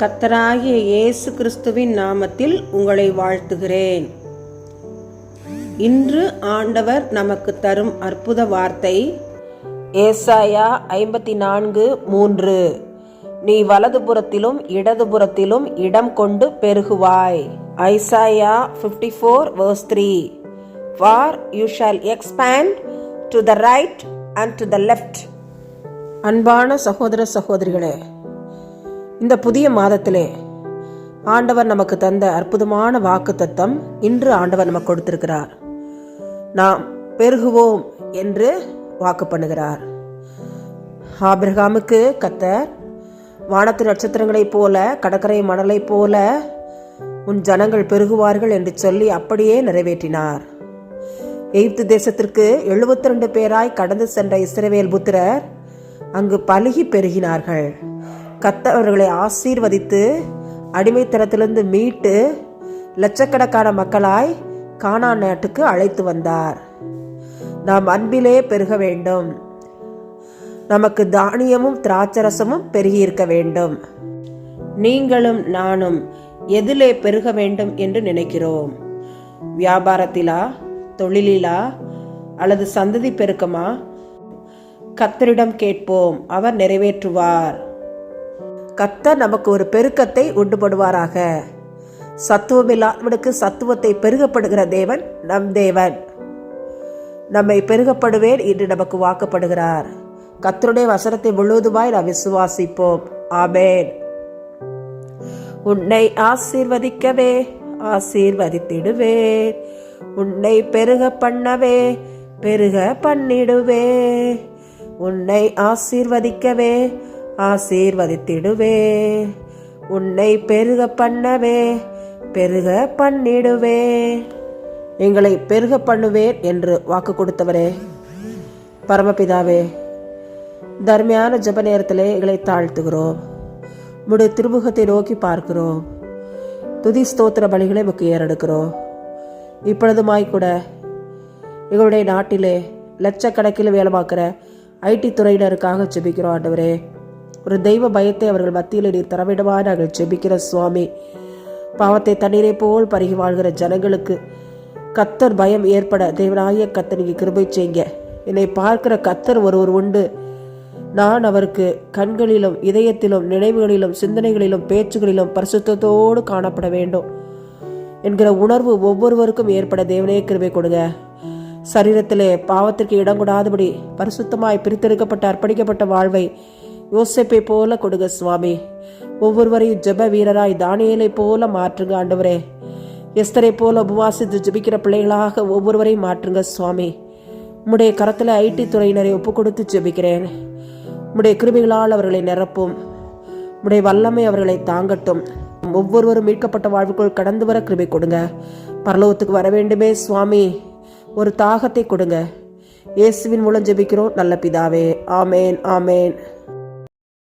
கத்தராகிய இயேசு கிறிஸ்துவின் நாமத்தில் உங்களை வாழ்த்துகிறேன். இன்று ஆண்டவர் நமக்கு தரும் அற்புத வார்த்தை ஏசாயா ஐம்பத்தி நான்கு மூன்று. நீ வலதுபுறத்திலும் இடதுபுறத்திலும் இடம் கொண்டு பெருகுவாய். Isaiah fifty four verse three for you shall expand to the right and to the left அன்பான சகோதர சகோதரிகளே இந்த புதிய மாதத்திலே ஆண்டவர் நமக்கு தந்த அற்புதமான வாக்கு தத்தம் இன்று ஆண்டவர் நமக்கு கொடுத்திருக்கிறார். நாம் பெருகுவோம் என்று வாக்கு பண்ணுகிறார். ஆபிரகாமுக்கு கத்தர் வானத்து நட்சத்திரங்களைப் போல கடற்கரை மணலைப் போல உன் ஜனங்கள் பெருகுவார்கள் என்று சொல்லி அப்படியே நிறைவேற்றினார். எகிப்து தேசத்திற்கு எழுபத்தி ரெண்டு பேராய் கடந்து சென்ற இஸ்ரவேல் புத்திரர் அங்கு பலுகி பெருகினார்கள். கத்த அவர்களை ஆசீர்வதித்து அடிமைத்தனத்திலிருந்து மீட்டு லட்சக்கணக்கான மக்களாய் கானா நாட்டுக்கு அழைத்து வந்தார். நாம் அன்பிலே பெருக வேண்டும். நமக்கு தானியமும் திராட்சரசமும் பெருகியிருக்க வேண்டும். நீங்களும் நானும் எதிலே பெருக வேண்டும் என்று நினைக்கிறோம். வியாபாரத்திலா தொழிலிலா அல்லது சந்ததி பெருக்கமா? கத்தரிடம் கேட்போம் அவர் நிறைவேற்றுவார். கத்தர் நமக்கு ஒரு பெருக்கத்தை உண்டுபடுவாராக. சத்துவமில்லாதவனுக்கு சத்துவத்தை பெருகப்படுகிற தேவன் நம் தேவன். நம்மை பெருகப்படுவேன் என்று நமக்கு வாக்கப்படுகிறார். கத்தருடைய வசனத்தை முழுவதுமாய் நாம் விசுவாசிப்போம். ஆமேன். உன்னை ஆசீர்வதிக்கவே ஆசீர்வதித்திடுவேன். உன்னை பெருக பண்ணவே பெருக பண்ணிடுவே. உன்னை ஆசீர்வதிக்கவே ஆசீர்வதித்திடுவே. உன்னை பெருக பண்ணவே பெருக பண்ணிடுவே. எங்களை பெருக பண்ணுவேன் என்று வாக்கு கொடுத்தவரே. பரமபிதாவே தர்மையான ஜப நேரத்திலே எங்களை தாழ்த்துகிறோம். உம்முடைய திருமுகத்தை நோக்கி பார்க்கிறோம். துதி ஸ்தோத்திர பலிகளை முக்கு ஏறெடுக்கிறோம். இப்பொழுதுமாய் கூட எங்களுடைய நாட்டிலே லட்சக்கணக்கில் வேலை பார்க்குற ஐடி துறையினருக்காக ஜெபிக்கிறோம் ஆண்டவரே. ஒரு தெய்வ பயத்தை அவர்கள் மத்தியில் நீர் தரவிடுவார் நாங்கள் ஜெபிக்கிற சுவாமி. பாவத்தை தண்ணீரை போல் பருகி வாழ்கிற ஜனங்களுக்கு கத்தர் பயம் ஏற்பட தேவனாய கத்தர் நீங்கள் கிருபை செய்யுங்க. என்னை பார்க்கிற கத்தர் ஒருவர் உண்டு. நான் அவருக்கு கண்களிலும் இதயத்திலும் நினைவுகளிலும் சிந்தனைகளிலும் பேச்சுகளிலும் பரிசுத்தத்தோடு காணப்பட வேண்டும். என்கிற உணர்வு ஒவ்வொருவருக்கும் ஏற்பட தேவனே கிருபை கொடுங்க. சரீரத்திலே பாவத்திற்கு இடம் கூடாதபடி பரிசுத்தமாய் பிரித்தெடுக்கப்பட்ட அர்ப்பணிக்கப்பட்ட வாழ்வை யோசிப்பை போல கொடுங்க சுவாமி. ஒவ்வொருவரையும் ஜெப வீரராய் தானியலை போல மாற்றுங்க ஆண்டவரே. எஸ்தரை போல உபவாசித்து ஜெபிக்கிற பிள்ளைகளாக ஒவ்வொருவரையும் மாற்றுங்க சுவாமி. உம்முடைய கரத்தில் ஐடி துறையினரை ஒப்பு கொடுத்து ஜெபிக்கிறேன். உம்முடைய கிருமிகளால் அவர்களை நிரப்பும். உம்முடைய வல்லமை அவர்களை தாங்கட்டும். ஒவ்வொருவரும் மீட்கப்பட்ட வாழ்வுக்குள் கடந்து வர கிருபை கொடுங்க. பரலோகத்துக்கு வர வேண்டுமே சுவாமி. ஒரு தாகத்தை கொடுங்க. இயேசுவின் மூலம் ஜெபிக்கிறோம் நல்ல பிதாவே. ஆமேன் ஆமேன்.